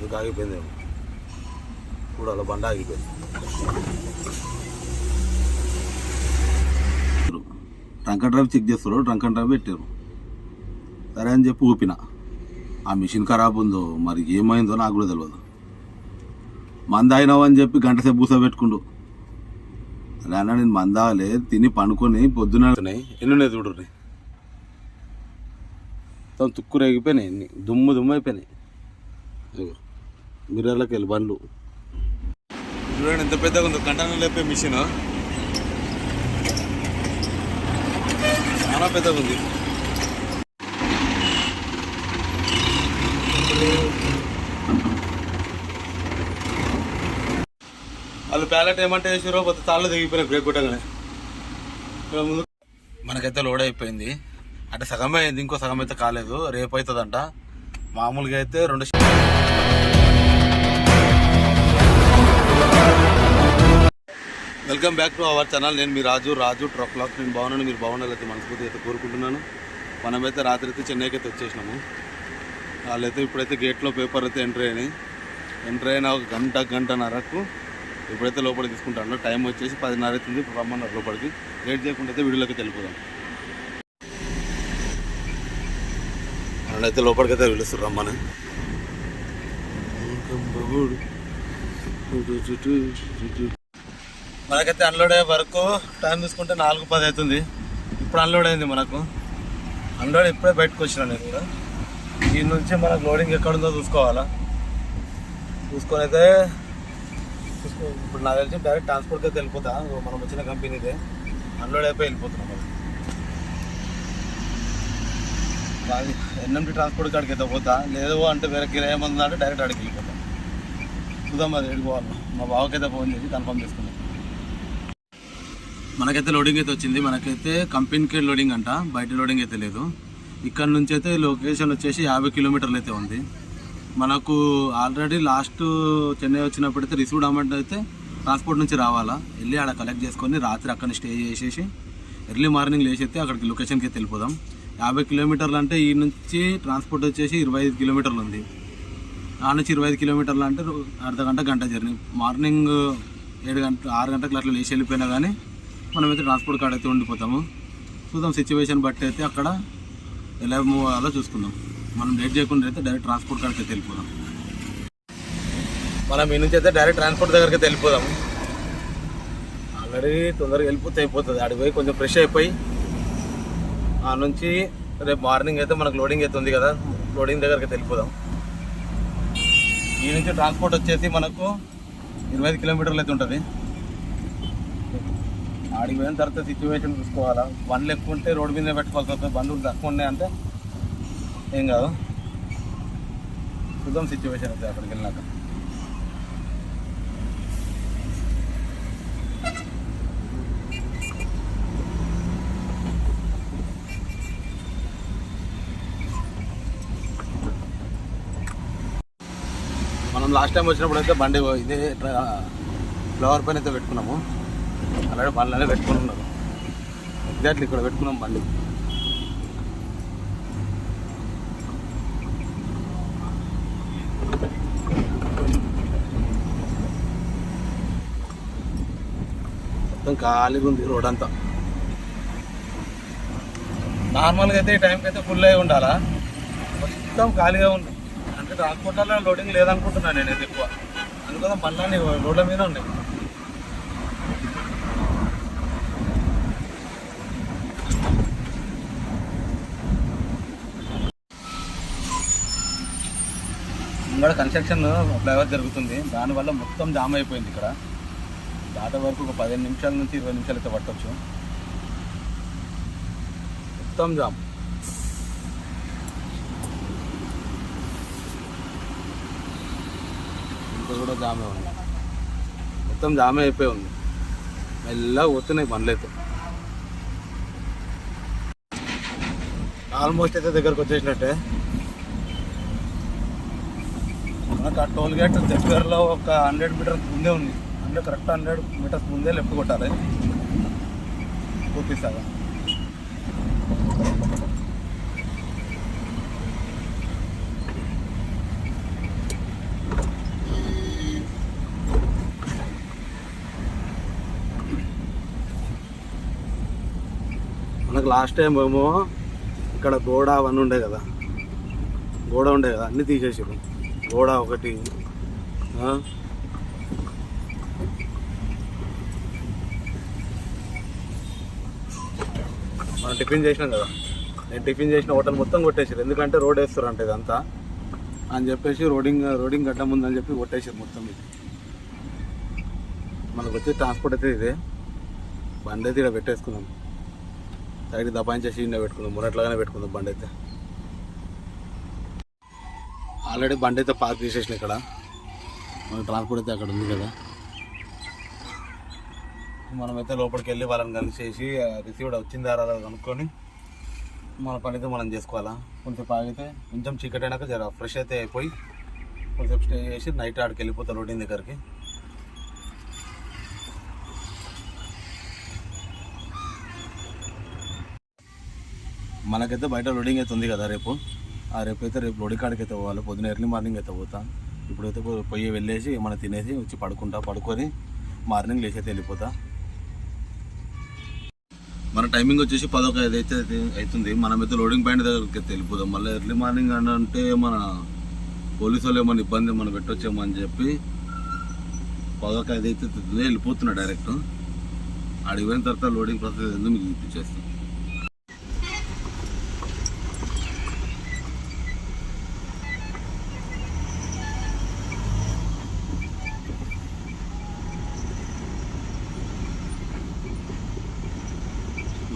అందుకు ఆగిపోయింది కూడా అలా బండ ఆగిపోయింది. ట్రంక్ డ్రైవ్ చెక్ చేస్తారు ట్రంక్ డ్రైవ్ పెట్టారు. సరే అని చెప్పి ఊపిన. ఆ మిషన్ ఖరాబ్ ఉందో మరి ఏమైందో నాకు కూడా తెలియదు మంద అయినావు అని చెప్పి గంట సేపు పూస పెట్టుకుండు. అలా అన్న నేను మందాలే తిని పండుకొని పొద్దున ఎన్ని ఉన్నాయి చూడు తను తుక్కు రేగిపోయినాయి ఎన్ని? దుమ్ము దుమ్ము అయిపోయినాయి. మిర్రర్లోకి వెళ్ళి బండ్లు. చూడండి ఎంత పెద్దగా ఉందో. కంటైనర్ లేపే మిషన్. చాలా పెద్దగా ఉంది. వాళ్ళు ప్యాలెట్ ఏమంటే వేసారో కొత్త తాళ్ళు దిగిపోయినాయి బ్రేక్ కొట్టగానే. ముందు మనకైతే లోడ్ అయిపోయింది. అంటే సగమే అయింది ఇంకో సగం అయితే కాలేదు. రేపు అవుతుందంట. మామూలుగా అయితే రెండు welcome back to our channel. నేను మీ రాజు రాజు ట్రక్ లాక్ నేను బాగున్నాను మీరు బాగుండాలైతే మనస్ఫూర్తి అయితే కోరుకుంటున్నాను. మనమైతే రాత్రి అయితే చెన్నైకి అయితే వచ్చేసినాము. వాళ్ళైతే ఇప్పుడైతే గేట్లో పేపర్ అయితే ఎంటర్ అయినాయి. ఎంటర్ అయిన ఒక గంట గంటన్నరకు ఇప్పుడైతే లోపలికి తీసుకుంటాను. టైం వచ్చేసి పదిన్నర అవుతుంది. ఇప్పుడు రమ్మన్నారు లోపలికి. లేట్ చేయకుండా అయితే వీడియోలోకి వెళ్ళిపోదాం. అయితే లోపలికి అయితే పిలుస్తారు రమ్మని. మనకైతే అన్లోడ్ అయ్యే వరకు టైం తీసుకుంటే నాలుగు పది అవుతుంది. ఇప్పుడు అన్లోడ్ అయింది మనకు. అన్లోడ్ ఇప్పుడే బయటకు వచ్చినా నేను కూడా. దీని నుంచి మనకు లోడింగ్ ఎక్కడుందో చూసుకోవాలా. చూసుకొని అయితే చూసుకో ఇప్పుడు నాకు తెలిసి డైరెక్ట్ ట్రాన్స్పోర్ట్కి అయితే వెళ్ళిపోతా. మనం వచ్చిన కంపెనీదే అన్లోడ్ అయిపోయి వెళ్ళిపోతున్నాం మనం. బాగా ఎన్ఎండి ట్రాన్స్పోర్ట్ కాడికి అయితే పోతా. లేదు అంటే వేరే కిరాయి ఏమన్నా అంటే డైరెక్ట్ అడిగి వెళ్ళిపోతాం. చూద్దాం మరి వెళ్ళిపోవాలి మా బావకైతే ఫోన్ చేసి కన్ఫర్మ్ చేసుకుందాం. మనకైతే లోడింగ్ అయితే వచ్చింది. మనకైతే కంపెనీకి లోడింగ్ అంట. బయట లోడింగ్ అయితే లేదు. ఇక్కడ నుంచి అయితే లొకేషన్ వచ్చేసి యాభై కిలోమీటర్లు అయితే ఉంది. మనకు ఆల్రెడీ లాస్ట్ చెన్నై వచ్చినప్పుడైతే రిసీవ్డ్ అమౌంట్ అయితే ట్రాన్స్పోర్ట్ నుంచి రావాలా? వెళ్ళి ఆడ కలెక్ట్ చేసుకొని రాత్రి అక్కడ స్టే చేసేసి ఎర్లీ మార్నింగ్ లేచి అయితే అక్కడికి లొకేషన్కి అయితే వెళ్ళిపోదాం. యాభై కిలోమీటర్లు అంటే ఈ నుంచి ట్రాన్స్పోర్ట్ వచ్చేసి ఇరవై ఐదు కిలోమీటర్లు ఉంది. ఆ నుంచి ఇరవై ఐదు కిలోమీటర్లు అంటే అర్ధ గంట గంట జర్నీ మార్నింగ్ ఏడు గంటలు ఆరు గంటలకు అట్లా లేచి వెళ్ళిపోయినా కానీ మనమైతే ట్రాన్స్పోర్ట్ కాడ అయితే ఉండిపోతాము. చూద్దాం సిచ్యువేషన్ బట్టి అయితే అక్కడ ఎలా మూవ్ అవ్వాలో చూసుకుందాం. మనం లేట్ చేయకుండా అయితే డైరెక్ట్ ట్రాన్స్పోర్ట్ కాడికి అయితే వెళ్ళిపోదాం. మనం ఈ నుంచి అయితే డైరెక్ట్ ట్రాన్స్పోర్ట్ దగ్గరికి అయితే వెళ్ళిపోదాం. ఆల్రెడీ తొందరగా వెళ్ళిపోతే అయిపోతుంది. అడిగి పోయి కొంచెం ఫ్రెష్ అయిపోయి ఆ నుంచి రేపు మార్నింగ్ అయితే మనకు లోడింగ్ అయితే ఉంది కదా. లోడింగ్ దగ్గరికి వెళ్ళిపోదాం. ఈ నుంచి ట్రాన్స్పోర్ట్ వచ్చేసి మనకు ఇరవై ఐదు కిలోమీటర్లు అయితే ఉంటుంది. ఆడికి పోయిన తర్వాత సిచ్యువేషన్ చూసుకోవాలా? బండ్లు ఎక్కువ ఉంటే రోడ్డు మీద పెట్టుకోవాల్సి వస్తుంది. బండ్లు తక్కువ ఉన్నాయి అంటే ఏం కాదు. చూద్దాం సిచ్యువేషన్ అయితే అక్కడికి వెళ్ళినాక. మనం లాస్ట్ టైం వచ్చినప్పుడు అయితే బండి ఇదే ఫ్లవర్ పైన అయితే పెట్టుకున్నాము. అలాగే బండ్లనే పెట్టుకుని ఉన్నారు. ఎగ్జాక్ట్లీ ఇక్కడ పెట్టుకున్నాం బండి మొత్తం ఖాళీగా ఉంది రోడ్ అంతా. నార్మల్గా అయితే ఈ టైంకి అయితే ఫుల్ అయి ఉండాలా? మొత్తం ఖాళీగా ఉంది. అంటే ట్రాన్స్పోర్ట్లో లోడింగ్ లేదనుకుంటున్నాను నేనైతే ఎక్కువ. అందుకోసం బండ్లన్నీ రోడ్ల మీద ఉన్నాయి. ఇక్కడ కన్స్ట్రక్షన్ ఫ్లైఓవర్ జరుగుతుంది. దానివల్ల మొత్తం జామ్ అయిపోయింది ఇక్కడ. దాట వరకు ఒక పదిహేను నిమిషాల నుంచి ఇరవై నిమిషాలు అయితే పట్టవచ్చు మొత్తం జామ్ ఇంకా కూడా జామే ఉంది. మొత్తం జామే అయిపోయి ఉంది. మెల్లగా పోతున్నాయి పనులైతే ఆల్మోస్ట్ అయితే దగ్గరకు వచ్చేసినట్టే. మనకు ఆ టోల్ గేట్ దగ్గరలో ఒక హండ్రెడ్ మీటర్స్ ముందే ఉంది. అంటే కరెక్ట్ హండ్రెడ్ మీటర్స్ ముందే లెఫ్ట్ కొట్టాలి. చూపిస్తాగా మనకు లాస్ట్ టైం ఏమో ఇక్కడ గోడ అవన్నీ ఉండే కదా. గోడ ఉండే కదా అన్నీ తీసేసారు గోడ ఒకటి. మనం టిఫిన్ చేసినాం కదా. నేను టిఫిన్ చేసిన హోటల్ మొత్తం కొట్టేసారు ఎందుకంటే రోడ్ వేస్తారు అంటే ఇదంతా. అని చెప్పేసి రోడింగ్ రోడింగ్ గడ్డ ముందని చెప్పి కొట్టేసారు మొత్తం ఇది. మనకు వచ్చే ట్రాన్స్పోర్ట్ అయితే ఇదే. బండి అయితే ఇక్కడ పెట్టేసుకుందాం సైడ్ దబాయించేసి ఇండ పెట్టుకుందాం మొన్నట్లాగానే పెట్టుకుందాం బండి అయితే. ఆల్రెడీ బండి అయితే పార్క్ చేసేసిన ఇక్కడ. మన ట్రాన్స్పోర్ట్ అయితే అక్కడ ఉంది కదా. మనమైతే లోపలికి వెళ్ళి వాళ్ళని కలిసేసి రిసీవ్డ్ వచ్చిందా రాదా కనుక్కొని మన పని అయితే మనం చేసుకోవాలా. కొంచెం ఆగితే కొంచెం చీకటి అయినాక జర ఫ్రెష్ అయితే అయిపోయి కొంచెం స్టే చేసి నైట్ ఆడికి వెళ్ళిపోతాం రోడ్డు దగ్గరికి. మనకైతే బయట లోడింగ్ అయితే ఉంది కదా రేపు. ఆ రేపు అయితే రేపు లోడింగ్ కాడికి అయితే పోవాలి. పొద్దున ఎర్లీ మార్నింగ్ అయితే పోతా. ఇప్పుడైతే పొయ్యి పోయి వెళ్ళేసి మనం తినేసి వచ్చి పడుకుంటా పడుకొని మార్నింగ్ లేచి అయితే వెళ్ళిపోతా. మన టైమింగ్ వచ్చేసి పదొక ఐదు అయితే అవుతుంది మనమైతే లోడింగ్ పాయింట్ దగ్గరికి అయితే వెళ్ళిపోదాం. మళ్ళీ ఎర్లీ మార్నింగ్ అంటే మన పోలీసు వాళ్ళు ఏమైనా ఇబ్బంది మనం పెట్టొచ్చేమో అని చెప్పి పదొక ఐదు అయితే వెళ్ళిపోతున్నా డైరెక్ట్. అడిగిపోయిన తర్వాత లోడింగ్ ప్రాసెస్ ఎందుకు మీకు చూపించేస్తాం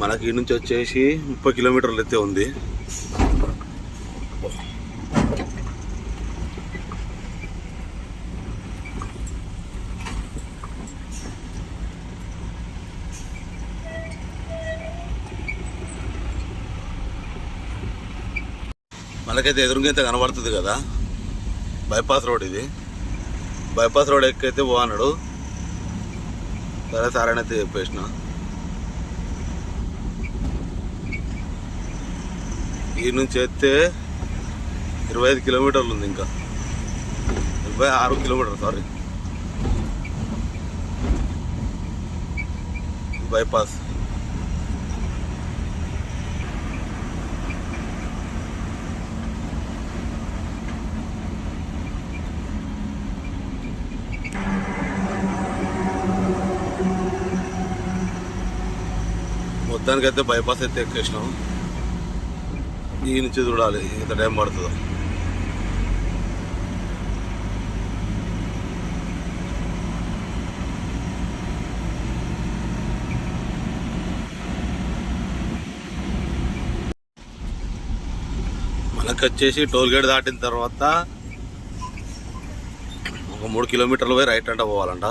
మనకి ఈ నుంచి వచ్చేసి ముప్పై కిలోమీటర్లు అయితే ఉంది. మనకైతే ఎదురుగా అయితే కనబడుతుంది కదా. బైపాస్ రోడ్ ఇది. బైపాస్ రోడ్ ఎక్కైతే పో సరే సరే అయితే చెప్పేసిన. ఈ నుంచి అయితే ఇరవై ఐదు కిలోమీటర్లు ఉంది ఇంకా. ఇరవై ఆరు కిలోమీటర్ సారీ బైపాస్ మొత్తానికైతే బైపాస్ అయితే ఎక్కేసినాం. ఈ నుంచి చూడాలి ఎంత టైం పడుతుందో. మనకు వచ్చేసి టోల్ గేట్ దాటిన తర్వాత ఒక మూడు కిలోమీటర్లు పోయి రైట్ అంట పోవాలంట.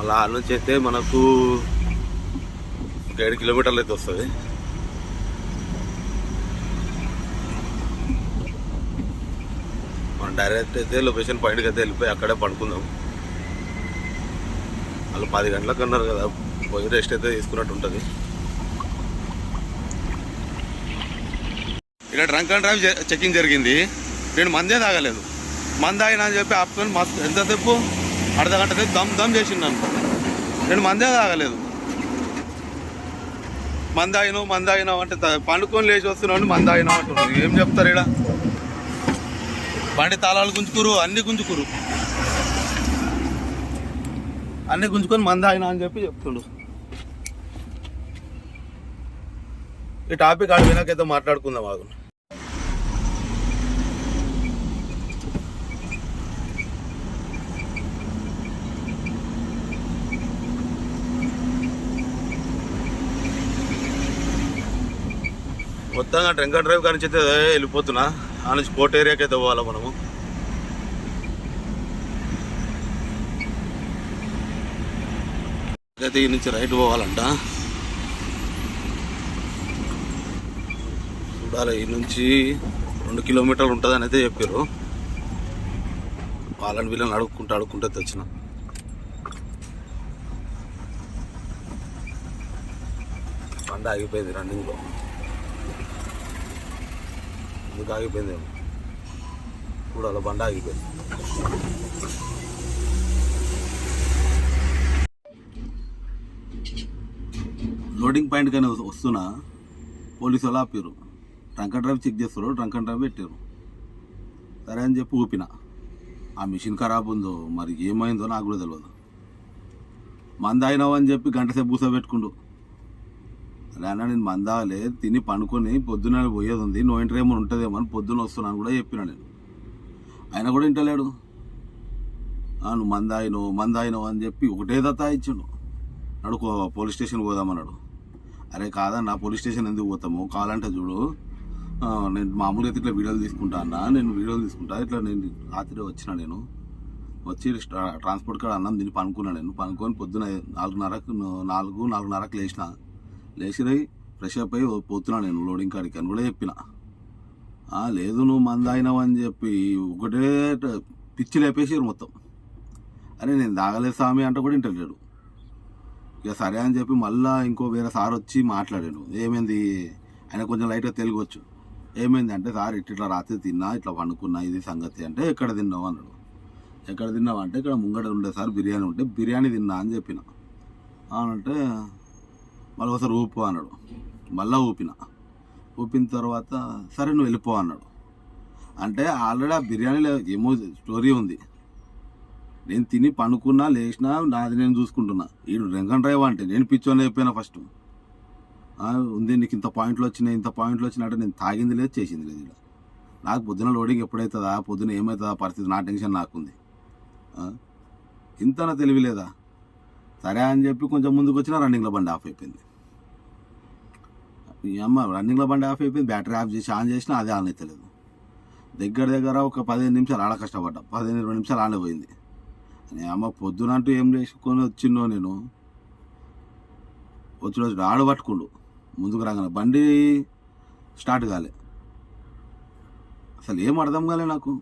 అలా నుంచి అయితే మనకు ఒక ఏడు కిలోమీటర్లు అయితే వస్తుంది. మనం డైరెక్ట్ అయితే లొకేషన్ పాయింట్కి అయితే వెళ్ళిపోయి అక్కడే పడుకుందాం. వాళ్ళు పది గంటలకు అన్నారు కదా పోయి రెస్ట్ అయితే తీసుకున్నట్టు ఉంటుంది. ఇక్కడ డ్రంక్ అండ్ డ్రైవ్ చెకింగ్ జరిగింది. నేను మందే తాగలేదు. మంది అని చెప్పి ఆపుకొని మస్తు ఎంతసేపు? అర్ధ గంట సేపు దమ్ దమ్ చేసిండాను నేను మందే తాగలేదు. మంది తాగినావు అంటే పండుకొని లేచి వస్తున్నావు మంది తాగినావు అంటున్నాను ఏం చెప్తారు ఇక్కడ బండి తాళాలు గుంజుకురు అన్ని గుంజుకురు. అన్ని గుంజుకొని మంది అని చెప్పి చెప్తుండు. ఈ టాపిక్ ఆడ వినాకైతే మాట్లాడుకుందాం ఆగు. మొత్తంగా టెంకర్ డ్రైవ్ కానీ అయితే వెళ్ళిపోతున్నా. ఆ నుంచి కోట్ ఏరియాకి అయితే పోవాలా మనము. అయితే ఈ నుంచి రైట్ పోవాలంట. చూడాలి ఈ నుంచి రెండు కిలోమీటర్లు ఉంటుందని అయితే చెప్పారు వాళ్ళని వీళ్ళని అడుక్కుంటూ అడుక్కుంటే తెచ్చిన. బండి ఆగిపోయింది రన్నింగ్లో. ఎందుకు ఆగిపోయింది ఇప్పుడు అలా బండ ఆగిపోయింది. లోడింగ్ పాయింట్ కానీ వస్తున్నా పోలీసు వాళ్ళు ఆపారు ట్రంక్ డ్రైవ్ చెక్ చేస్తారు ట్రంక్ డ్రైవ్ పెట్టారు సరే అని చెప్పి ఊపిన. ఆ మిషన్ ఖరాబ్ ఉందో మరి ఏమైందో నాకు కూడా తెలియదు మంద అయినావు అని చెప్పి గంట సేపు పూస పెట్టుకుండు అలా నేను మందాలే తిని పండుకొని పొద్దున పోయేది ఉంది నో ఇంటర్ ఏమో ఉంటుందేమో అని పొద్దున వస్తున్నాను కూడా చెప్పిన నేను. ఆయన కూడా ఇంటలేడు. నువ్వు మందాయినో మందాయినో అని చెప్పి ఒకటే దత్తా ఇచ్చిండు. నడుకో పోలీస్ స్టేషన్ పోదామన్నాడు. అరే కాదన్నా పోలీస్ స్టేషన్ ఎందుకు పోతాము? కావాలంటే చూడు. నేను మామూలుగా అయితే ఇట్లా వీడియోలు తీసుకుంటా అన్న. నేను వీడియోలు తీసుకుంటా. ఇట్లా నేను రాత్రి వచ్చిన నేను. వచ్చి ట్రాన్స్పోర్ట్ కాడ అన్నం దీన్ని పనుకున్నాను నేను. పనుకొని పొద్దున నాలుగున్నరకు నాలుగు నాలుగున్నరకు లేచిన. లేచి రై ఫ్రెష్ అప్ అయ్యి పోతున్నా నేను లోడింగ్ కాడికి అని కూడా చెప్పిన. లేదు నువ్వు మంది అని చెప్పి ఒకటే పిచ్చి లేపేసారు మొత్తం. అరే నేను దాగలేదు స్వామి అంటే కూడా ఇంటలేడు ఇక సరే అని చెప్పి మళ్ళా ఇంకో వేరే సార్ వచ్చి మాట్లాడాడు. ఏమైంది? ఆయన కొంచెం లైట్గా తెలుగొచ్చు. ఏమైంది అంటే సార్ ఇట్లా ఇట్లా రాత్రి తిన్నా ఇట్లా పండుకున్నా ఇది సంగతి అంటే ఎక్కడ తిన్నావు? అన్నాడు. ఎక్కడ తిన్నావు అంటే ఇక్కడ ముంగట ఉండే సార్ బిర్యానీ ఉంటే బిర్యానీ తిన్నా అని చెప్పిన. అంటే మళ్ళీ ఒకసారి ఊపు అన్నాడు. మళ్ళీ ఊపిన. ఊపిన తర్వాత సరే నువ్వు వెళ్ళిపో అన్నాడు. అంటే ఆల్రెడీ ఆ బిర్యానీలో ఏమో స్టోరీ ఉంది. నేను తిని పనుకున్నా లేచినా నాది నేను చూసుకుంటున్నా. ఈడు రెంగన్ డ్రైవ్ అంటే నేను పిచ్చోని అయిపోయినా ఫస్ట్. ఉంది నీకు ఇంత పాయింట్లు వచ్చినాయి ఇంత పాయింట్లు వచ్చినాయంటే నేను తాగింది లేదు చేసింది లేదు ఇలా నాకు పొద్దున లోడింగ్ ఎప్పుడవుతుందా పొద్దున ఏమవుతుందా పరిస్థితి నా టెన్షన్ నాకుంది. ఆ, ఇంతనా తెలివి లేదా? సరే అని చెప్పి కొంచెం ముందుకు వచ్చిన రన్నింగ్లో బండి ఆఫ్ అయిపోయింది. అమ్మ రన్నింగ్లో బండి ఆఫ్ అయిపోయింది బ్యాటరీ ఆఫ్ చేసి ఆన్ చేసినా అదే ఆన్ అవుతలేదు దగ్గర దగ్గర ఒక పదిహేను నిమిషాలు ఆడ కష్టపడ్డా. పదిహేను ఇరవై నిమిషాలు ఆనే పోయింది అని అమ్మ పొద్దునంటూ ఏం చేసుకొని వచ్చిందో నేను. వచ్చిన రోజు ఆడు పట్టుకుండు. ముందుకు రాగానే బండి స్టార్ట్ కాలే. అసలు ఏం అర్థం కాలే నాకు.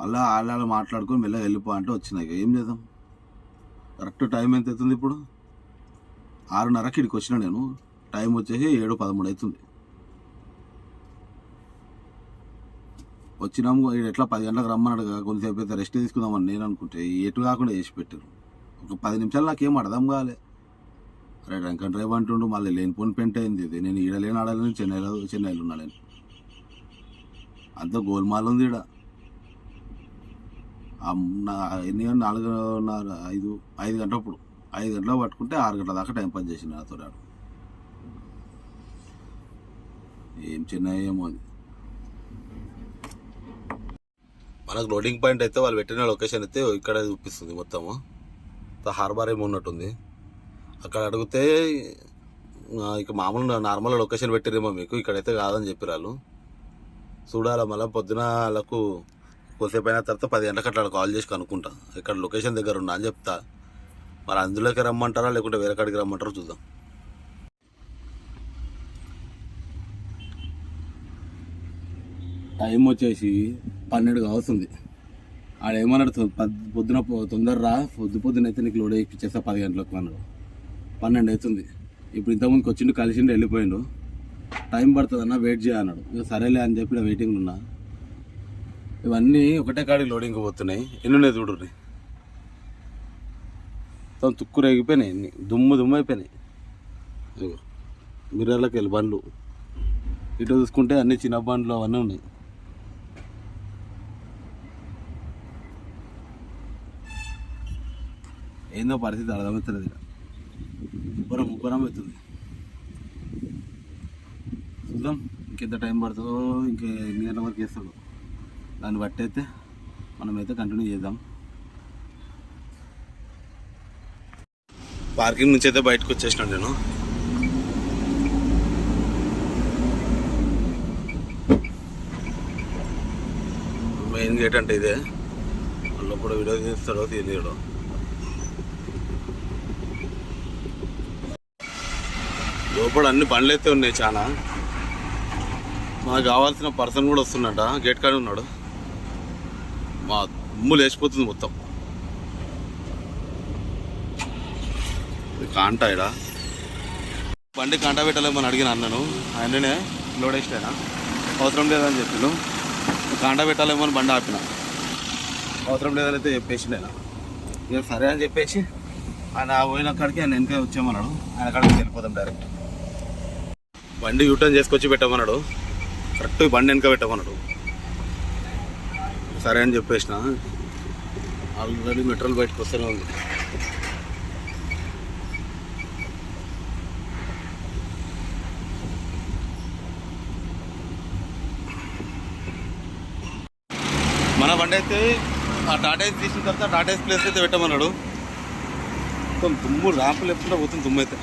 మళ్ళా ఆళ్ళ మాట్లాడుకొని మెల్లగా వెళ్ళిపో అంటే వచ్చినాయి ఏం చేద్దాం? కరెక్ట్ టైం ఎంత అవుతుంది ఇప్పుడు? ఆరున్నరకి ఇక్కడికి వచ్చిన నేను. టైం వచ్చేసి ఏడు పదమూడు అవుతుంది. వచ్చినాము ఎట్లా పది గంటలకు రమ్మన్నాడు కదా కొంతసేపు అయితే రెస్ట్ తీసుకుందామని నేను అనుకుంటే ఎటు కాకుండా చేసి పెట్టారు ఒక పది నిమిషాలు నాకేం అర్థం కాలే. అరే వెంకట డ్రైవ్ అంటుండు మళ్ళీ లేనిపోని పెంట్ అయింది ఇది. నేను ఈడ లేని ఆడలేను చెన్నైలో చెన్నైలో ఉన్నా నేను. అంత గోల్మాల్ ఉంది ఈడ. ఎన్ని నాలుగున్నర ఐదు ఐదు గంటలప్పుడు. ఐదు గంటల పట్టుకుంటే ఆరు గంటల దాకా టైం పని చేసిండు నాతో ఏం చిన్న ఏమో అది. మనకు లోడింగ్ పాయింట్ అయితే వాళ్ళు పెట్టిన లొకేషన్ అయితే ఇక్కడ చూపిస్తుంది మొత్తము హార్బర్ ఏమో ఉన్నట్టుంది. అక్కడ అడిగితే ఇక మామూలు నార్మల్ లొకేషన్ పెట్టిరేమో మీకు ఇక్కడైతే కాదని చెప్పి చూడాలి మళ్ళీ పొద్దున వాళ్ళకు కొద్దిసేపు అయిన తర్వాత పది గంటలకు అట్లా కాల్ చేసి కనుక్కుంటా. ఇక్కడ లొకేషన్ దగ్గర ఉన్నా అని చెప్తా. మరి అందులోకి రమ్మంటారా లేకుంటే వేరే కాడికి రమ్మంటారో చూద్దాం. టైం వచ్చేసి పన్నెండు కావస్తుంది ఆడ ఏమన్నాడు పొద్దున తొందరరా పొద్దు పొద్దున అయితే నీకు లోడ్ ఇప్పించేస్తా పది గంటలకు అన్నాడు. పన్నెండు అవుతుంది. ఇప్పుడు ఇంతకుముందుకు వచ్చిండు కలిసిండు వెళ్ళిపోయిండు. టైం పడుతుంది అన్న వెయిట్ చేయన్నాడు ఇక సరేలే అని చెప్పి వెయిటింగ్ ఉన్నా. ఇవన్నీ ఒకటే కాడికి లోడింగ్ పోతున్నాయి. ఎన్ని ఉన్నాయి చూడు మొత్తం తుక్కు రేగిపోయినాయి అన్ని. దుమ్ము దుమ్ము అయిపోయినాయి. ఇదిగో మిర్రర్లోకి వెళ్ళి బండ్లు. ఇటు చూసుకుంటే అన్ని చిన్న బండ్లు అవన్నీ ఉన్నాయి. ఏందో పరిస్థితి అర్థమవుతుంది ఇక. ముబ్బరం ముబ్బరం అవుతుంది. చూద్దాం ఇంకెంత టైం పడుతుందో ఇంకా ఎన్ని గంటల వరకు వేస్తాడు దాన్ని బట్టి అయితే మనమైతే కంటిన్యూ చేద్దాం. పార్కింగ్ నుంచి అయితే బయటకు వచ్చేసినాను నేను. మెయిన్ గేట్ అంటే ఇదే. వాళ్ళు కూడా వీడియో తీస్తాడో తీయడో లోపల అన్ని పనులు అయితే ఉన్నాయి చాలా మనకు కావాల్సిన పర్సన్ కూడా వస్తున్నట గేట్ కాడ ఉన్నాడు. మా దుమ్ము లేచిపోతుంది మొత్తం. ఇది కాంటా ఇడ. బండి కాంటా పెట్టలేమని అడిగిన అన్నను. ఆయననే లోడ్ వేసినా అవసరం లేదని చెప్పిండు కాంట పెట్టాలేమో అని బండి ఆపిన? అవసరం లేదని అయితే చెప్పేసి నేను నేను సరే అని చెప్పేసి ఆయన పోయిన అక్కడికి ఆయన వెనక వచ్చామన్నాడు ఆయన అక్కడికి వెళ్ళిపోతాం డైరెక్ట్. బండి యూటర్న్ చేసుకొచ్చి పెట్టమన్నాడు. కరెక్ట్ బండి వెనక పెట్టమన్నాడు. సరే అని చెప్పేసిన. ఆల్రెడీ మెటీరియల్ బయటకు వస్తూనే ఉంది. మన బండి అయితే ఆ టాటా తీసిన తర్వాత టాటా ప్లేస్ అయితే పెట్టమన్నాడు. మొత్తం దుమ్ము ర్యాంపు లేకుండా పోతుంది దుమ్ము అయితే.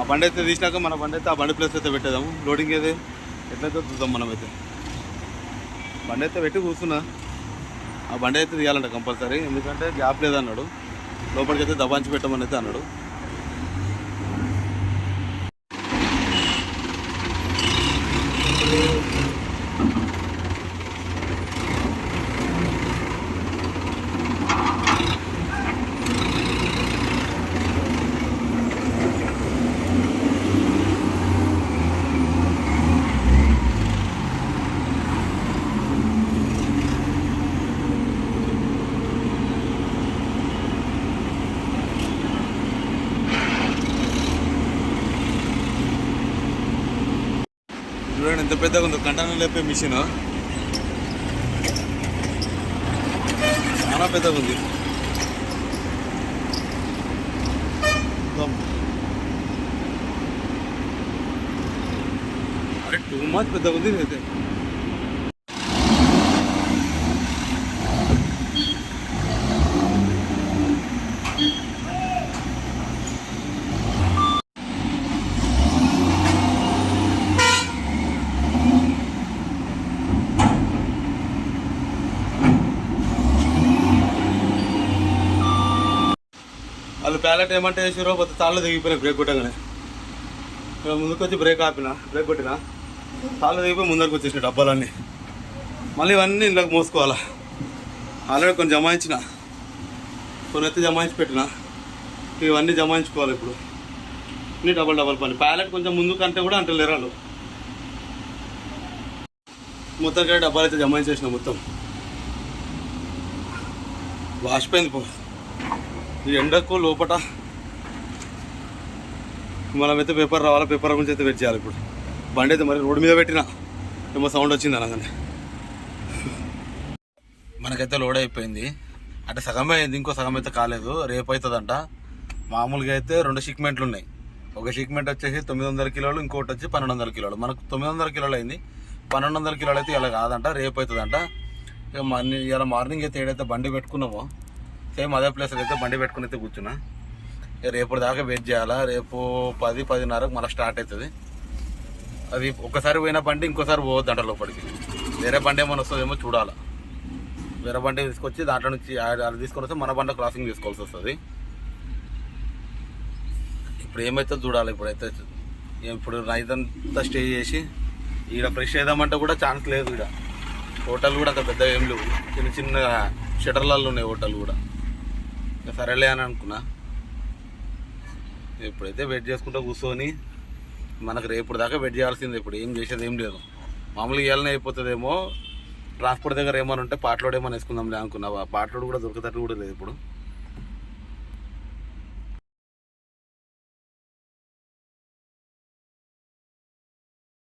ఆ బండి అయితే తీసినాక మన బండి అయితే ఆ బండి ప్లేస్ అయితే పెట్టేదాము లోడింగ్ అయితే ఎట్లయితే చూద్దాం మనం అయితే. బండి అయితే పెట్టి కూర్చున్నా. ఆ బండి అయితే తీయాలంట కంపల్సరీ. ఎందుకంటే గ్యాప్ లేదన్నాడు. లోపలికి అయితే దబాంచి పెట్టమని అయితే అన్నాడు. పెద్దగా ఉందో కంటైనర్ లేపే మిషన్ చాలా పెద్దగా ఉంది మొత్తం. అరే టూ మచ్ పెద్దగా ఉంది ఇదైతే వాళ్ళు ఏమంటే వేసారో కొత్త తాళ్ళు దిగిపోయినా బ్రేక్ కొట్టగానే. ఇక్కడ ముందుకు వచ్చి బ్రేక్ ఆపిన బ్రేక్ కొట్టిన తాళ్ళు దిగిపోయి ముందరికి వచ్చేసిన డబ్బాలన్నీ. మళ్ళీ ఇవన్నీ ఇంట్లోకి మోసుకోవాలా. ఆల్రెడీ కొన్ని జమాయించిన కొన్ని అయితే జమాయించి పెట్టిన ఇవన్నీ జమాయించుకోవాలి ఇప్పుడు. అన్ని డబల్ డబల్ పని. ప్యాలెట్ కొంచెం ముందు కంటే కూడా అంటే లేరాలు మొత్తం కూడా డబ్బాలు అయితే జమాయించేసిన మొత్తం. వాసిపోయింది పో. ఈ ఎండకు లోపట మనమైతే పేపర్ రావాలా? పేపర్ గురించి అయితే వెయిట్ చేయాలి ఇప్పుడు. బండి అయితే మరి రోడ్డు మీద పెట్టిన. ఏమో సౌండ్ వచ్చింది అనగానే. మనకైతే లోడ్ అయిపోయింది. అంటే సగమే అయింది ఇంకో సగం అయితే కాలేదు. రేపు అవుతుందంట మామూలుగా అయితే రెండు షిక్మెంట్లు ఉన్నాయి. ఒక షిక్మెంట్ వచ్చేసి తొమ్మిది వందల కిలోలు ఇంకోటి వచ్చి పన్నెండు వందల కిలోలు. మనకు తొమ్మిది వందల కిలోలు అయింది. పన్నెండు వందల కిలోలు అయితే ఇలా కాదంట. రేపు అవుతుందంట ఇక మన ఇలా మార్నింగ్ అయితే ఏడైతే బండి పెట్టుకున్నామో సేమ్ అదే ప్లేస్ అయితే బండి పెట్టుకుని అయితే కూర్చున్నా. రేపటి రేపు దాకా వెయిట్ చేయాలా? రేపు పది పదిన్నరకు మళ్ళీ స్టార్ట్ అవుతుంది. అది ఒకసారి పోయిన బండి ఇంకోసారి పోవద్దంట లోపలికి. వేరే బండి ఏమైనా వస్తుందేమో చూడాలా. వేరే బండి తీసుకొచ్చి దాంట్లో నుంచి అది తీసుకొని వస్తే మన బండి క్రాసింగ్ తీసుకోవాల్సి వస్తుంది. ఇప్పుడు ఏమైతే చూడాలి ఇప్పుడైతే ఇప్పుడు నైట్ అంతా స్టే చేసి ఇక్కడ ఫ్రెష్ చేద్దామంటే కూడా ఛాన్స్ లేదు ఇక్కడ హోటల్ కూడా అంత పెద్ద ఏం లేవు. చిన్న చిన్న షటర్లలో ఉన్నాయి హోటల్ కూడా. సరేలే అని అనుకున్నా. ఎప్పుడైతే వెయిట్ చేసుకుంటూ కూర్చొని మనకు రేపు దాకా వెయిట్ చేయాల్సిందే ఇప్పుడు. ఏం చేసేది ఏం లేదు. మామూలుగా ఇవ్వాలనే అయిపోతుందేమో ట్రాన్స్పోర్ట్ దగ్గర ఏమైనా ఉంటే పాటలోడు ఏమైనా వేసుకుందాంలే అనుకున్నా. ఆ కూడా దొరికేటట్టు కూడా లేదు ఇప్పుడు.